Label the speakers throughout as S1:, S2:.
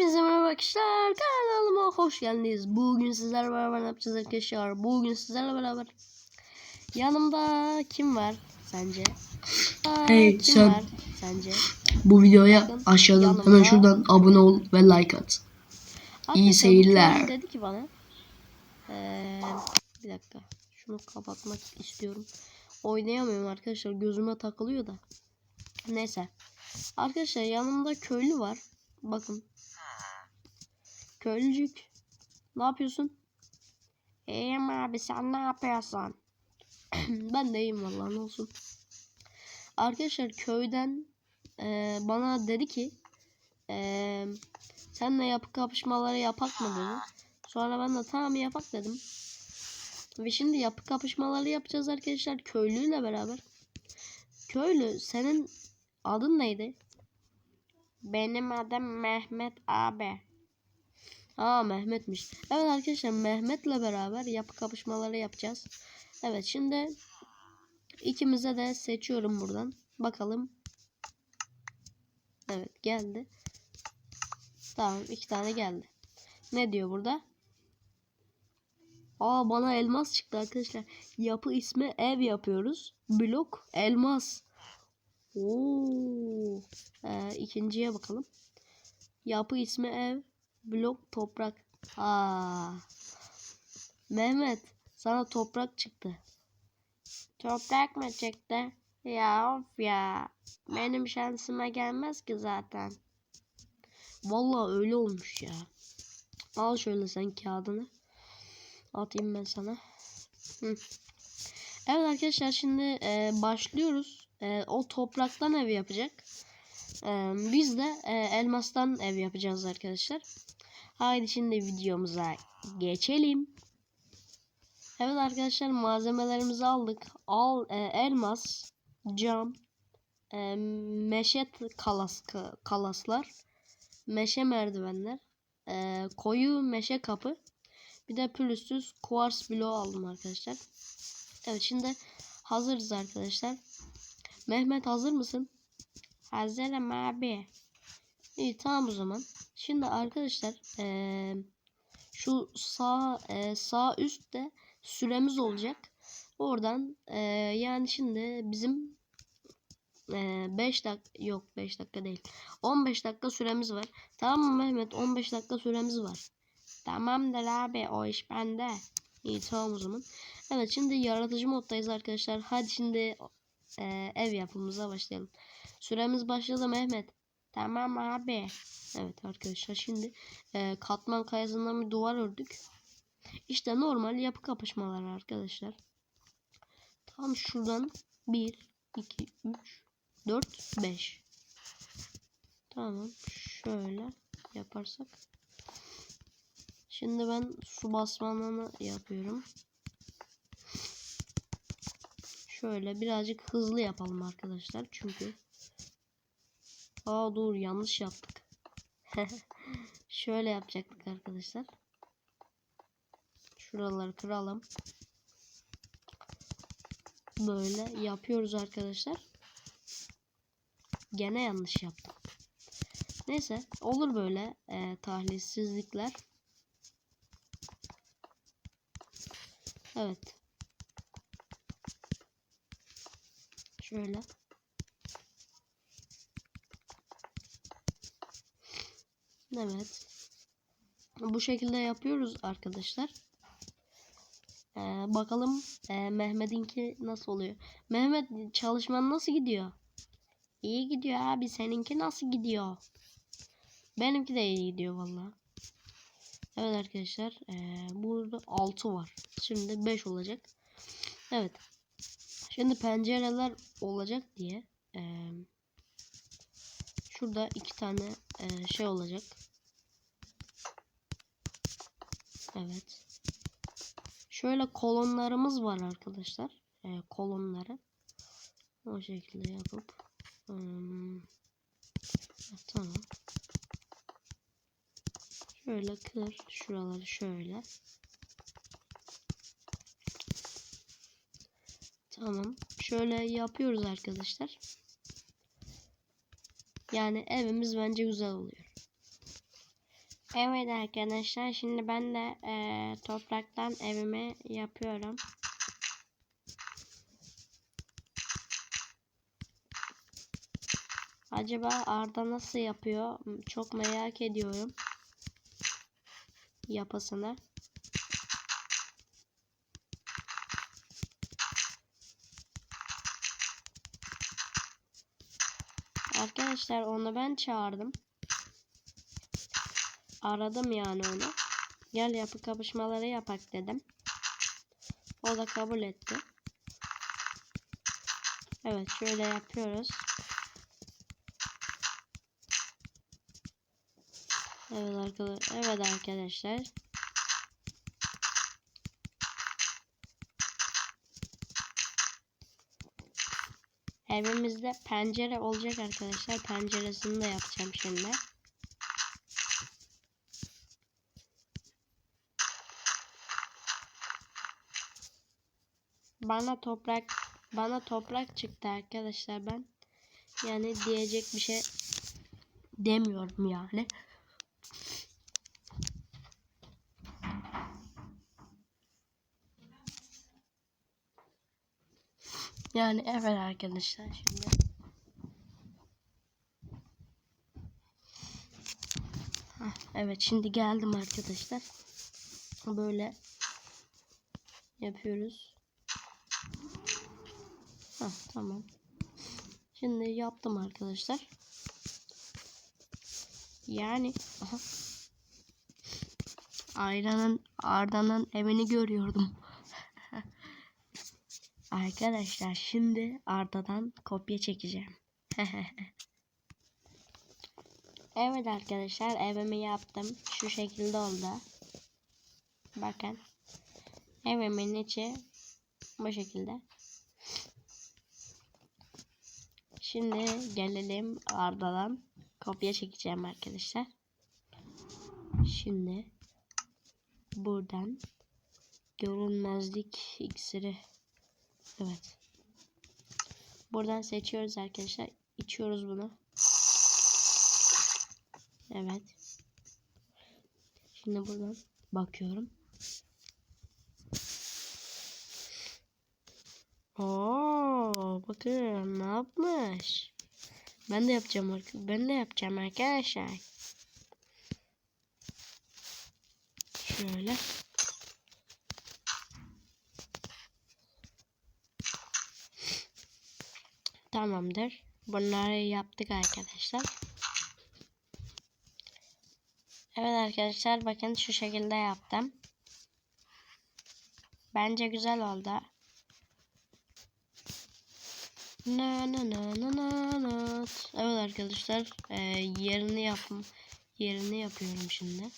S1: Hepinize merhaba arkadaşlar. Kanalıma hoş geldiniz. Bugün sizlerle beraber ne yapacağız arkadaşlar? Bugün sizlerle beraber yanımda kim var sence? Aa,
S2: Hey,
S1: kim
S2: sen-
S1: var sence?
S2: Bu videoya
S1: Bakın,
S2: aşağıdan
S1: yanımda-
S2: hemen şuradan abone ol ve like at.
S1: Arkadaşlar, bu
S2: seyirler.
S1: Dedi ki bana. Ee, bir dakika. Şunu kapatmak istiyorum. Oynayamıyorum arkadaşlar. Gözüme takılıyor da. Neyse. Arkadaşlar yanımda köylü var. Bakın. Köylücük. Ne yapıyorsun? İyiyim abi sen ne yapıyorsun? ben de iyiyim vallahi ne olsun. Arkadaşlar köyden e, bana dedi ki e, senle yapı kapışmaları yapak mı dedi. Sonra ben de tamam yapak dedim. Ve şimdi yapı kapışmaları yapacağız arkadaşlar köylüyle beraber. Köylü senin adın neydi? Benim adım Mehmet abi. Aa Mehmet'miş. Evet arkadaşlar Mehmet'le beraber yapı kapışmaları yapacağız. Evet şimdi ikimize de seçiyorum buradan. Bakalım. Evet geldi. Tamam iki tane geldi. Ne diyor burada? Aa bana elmas çıktı arkadaşlar. Yapı ismi ev yapıyoruz. Blok elmas. Oo. Ee, ikinciye bakalım. Yapı ismi ev. Blok toprak. Aa. Mehmet sana toprak çıktı. Toprak mı çıktı? Ya of ya. Benim şansıma gelmez ki zaten. Vallahi öyle olmuş ya. Al şöyle sen kağıdını. Atayım ben sana. Hı. Evet arkadaşlar şimdi e, başlıyoruz. E, o topraktan ev yapacak. E, biz de e, elmastan ev yapacağız arkadaşlar. Haydi şimdi videomuza geçelim. Evet arkadaşlar malzemelerimizi aldık. Al e, elmas, cam, e, meşe kalas kalaslar, meşe merdivenler, e, koyu meşe kapı, bir de pürüzsüz kuars bloğu aldım arkadaşlar. Evet şimdi hazırız arkadaşlar. Mehmet hazır mısın? Hazırım abi. İyi tamam o zaman. Şimdi arkadaşlar eee, şu sağ eee, sağ üstte süremiz olacak. Oradan eee, yani şimdi bizim 5 dakika yok 5 dakika değil. 15 dakika süremiz var. Tamam mı Mehmet? 15 dakika süremiz var. Tamamdır abi o iş bende. İyi tamam o zaman. Evet şimdi yaratıcı moddayız arkadaşlar. Hadi şimdi e, ev yapımıza başlayalım. Süremiz başladı Mehmet. Tamam abi. Evet arkadaşlar şimdi e, katman kayasından bir duvar ördük. İşte normal yapı kapışmaları arkadaşlar. Tam şuradan 1, 2, 3, 4, 5. Tamam şöyle yaparsak. Şimdi ben su basmanını yapıyorum. Şöyle birazcık hızlı yapalım arkadaşlar. Çünkü Aa dur yanlış yaptık. Şöyle yapacaktık arkadaşlar. Şuraları kıralım. Böyle yapıyoruz arkadaşlar. Gene yanlış yaptım. Neyse olur böyle e, tahlilsizlikler. Evet. Şöyle. Evet. Bu şekilde yapıyoruz arkadaşlar. Ee, bakalım e, Mehmet'inki nasıl oluyor. Mehmet çalışman nasıl gidiyor? İyi gidiyor abi. Seninki nasıl gidiyor? Benimki de iyi gidiyor valla. Evet arkadaşlar. E, burada 6 var. Şimdi 5 olacak. Evet. Şimdi pencereler olacak diye e, şurada iki tane e, şey olacak. Evet. Şöyle kolonlarımız var arkadaşlar. E, kolonları. O şekilde yapıp hmm, evet, tamam. Şöyle kır şuraları şöyle. Tamam. Şöyle yapıyoruz arkadaşlar. Yani evimiz bence güzel oluyor. Evet arkadaşlar şimdi ben de eee, topraktan evimi yapıyorum. Acaba Arda nasıl yapıyor? Çok merak ediyorum. Yapısını. Arkadaşlar onu ben çağırdım. Aradım yani onu. Gel yapı kapışmaları yapak dedim. O da kabul etti. Evet şöyle yapıyoruz. Evet arkadaşlar. Evet arkadaşlar. Evimizde pencere olacak arkadaşlar. Penceresini de yapacağım şimdi. Bana toprak bana toprak çıktı arkadaşlar ben. Yani diyecek bir şey demiyorum yani. Yani evet arkadaşlar şimdi. Hah, evet şimdi geldim arkadaşlar. Böyle yapıyoruz. Hah, tamam. Şimdi yaptım arkadaşlar. Yani aha. Ayran'ın Arda'nın evini görüyordum. Arkadaşlar şimdi Arda'dan kopya çekeceğim. evet arkadaşlar evimi yaptım. Şu şekilde oldu. Bakın. Evimin içi bu şekilde. Şimdi gelelim Arda'dan kopya çekeceğim arkadaşlar. Şimdi buradan görünmezlik iksiri Evet. Buradan seçiyoruz arkadaşlar. İçiyoruz bunu. Evet. Şimdi buradan bakıyorum. Oo, bakın ne yapmış. Ben de yapacağım. Ben de yapacağım arkadaşlar. Şöyle. Tamamdır. Bunları yaptık arkadaşlar. Evet arkadaşlar bakın şu şekilde yaptım. Bence güzel oldu. Na na na na na na. Evet arkadaşlar e, yerini yapım yerini yapıyorum şimdi.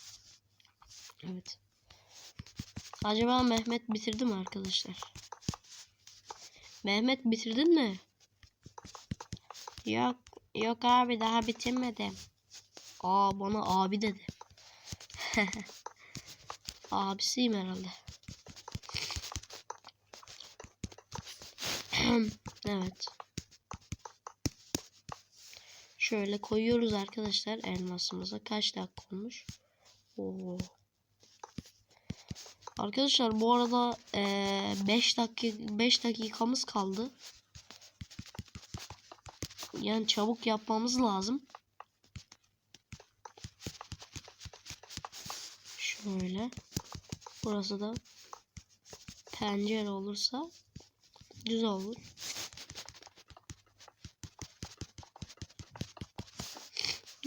S1: Evet. Acaba Mehmet bitirdi mi arkadaşlar? Mehmet bitirdin mi? Yok yok abi daha bitirmedim. Aa bana abi dedi. Abisiyim herhalde. evet. Şöyle koyuyoruz arkadaşlar elmasımıza. Kaç dakika olmuş? Oo. Arkadaşlar bu arada 5 dakika 5 dakikamız kaldı. Yani çabuk yapmamız lazım. Şöyle. Burası da pencere olursa güzel olur.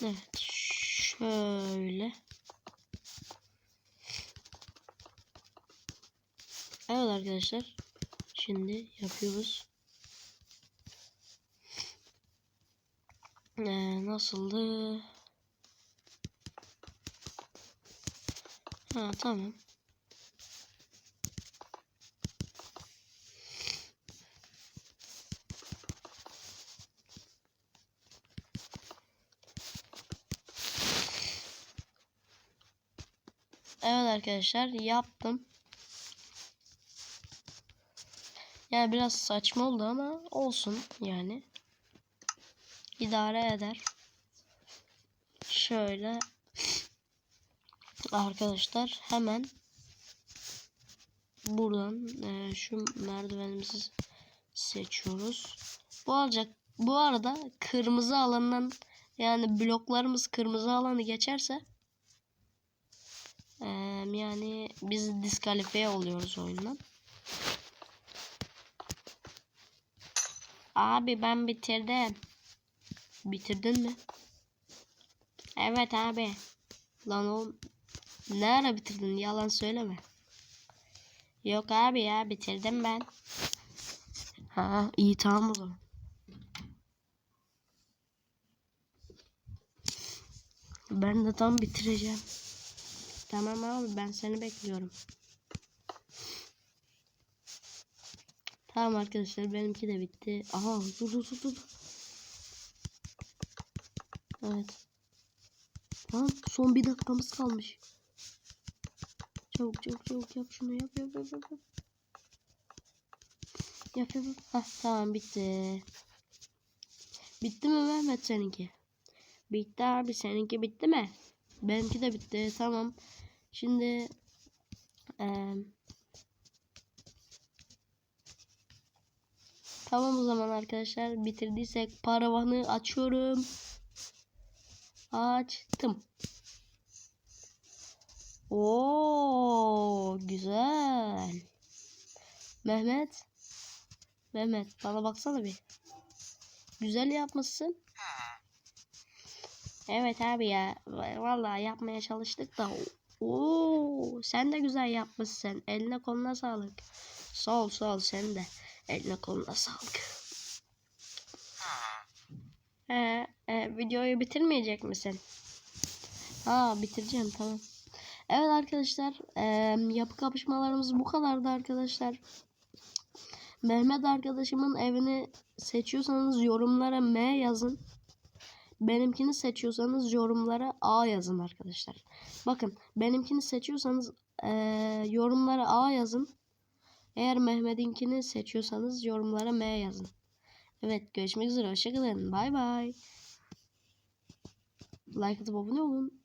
S1: Evet. Şöyle. Evet arkadaşlar. Şimdi yapıyoruz. Ee, nasıldı? Ha tamam. Evet arkadaşlar yaptım. Yani biraz saçma oldu ama olsun yani. İdare eder. Şöyle Arkadaşlar hemen buradan eee, şu merdivenimizi seçiyoruz. Bu olacak. Bu arada kırmızı alandan yani bloklarımız kırmızı alanı geçerse eee, yani biz diskalifiye oluyoruz oyundan. Abi ben bitirdim. Bitirdin mi? Evet abi. Lan o ne ara bitirdin? Yalan söyleme. Yok abi ya bitirdim ben. Ha iyi tamam o zaman. Ben de tam bitireceğim. Tamam abi ben seni bekliyorum. Tamam arkadaşlar benimki de bitti. Aha dur dur dur dur. Evet. Lan son bir dakikamız kalmış. Çabuk çabuk çabuk yap şunu yap yap yap yap. Yap yap yap. Hah tamam bitti. Bitti mi Mehmet seninki? Bitti abi seninki bitti mi? Benimki de bitti tamam. Şimdi eee Tamam o zaman arkadaşlar bitirdiysek paravanı açıyorum. Açtım. Oo güzel. Mehmet. Mehmet bana baksana bir. Güzel yapmışsın. Evet abi ya. Vallahi yapmaya çalıştık da. Oo sen de güzel yapmışsın. Eline koluna sağlık. Sağ ol sağ ol sen de. Eline koluna sağlık. Ee, e, videoyu bitirmeyecek misin? Ha bitireceğim tamam. Evet arkadaşlar e, yapı kapışmalarımız bu kadardı arkadaşlar. Mehmet arkadaşımın evini seçiyorsanız yorumlara M yazın. Benimkini seçiyorsanız yorumlara A yazın arkadaşlar. Bakın benimkini seçiyorsanız e, yorumlara A yazın. Eğer Mehmet'inkini seçiyorsanız yorumlara M yazın. Evet görüşmek üzere. Hoşçakalın. Bay bay. Like atıp abone olun.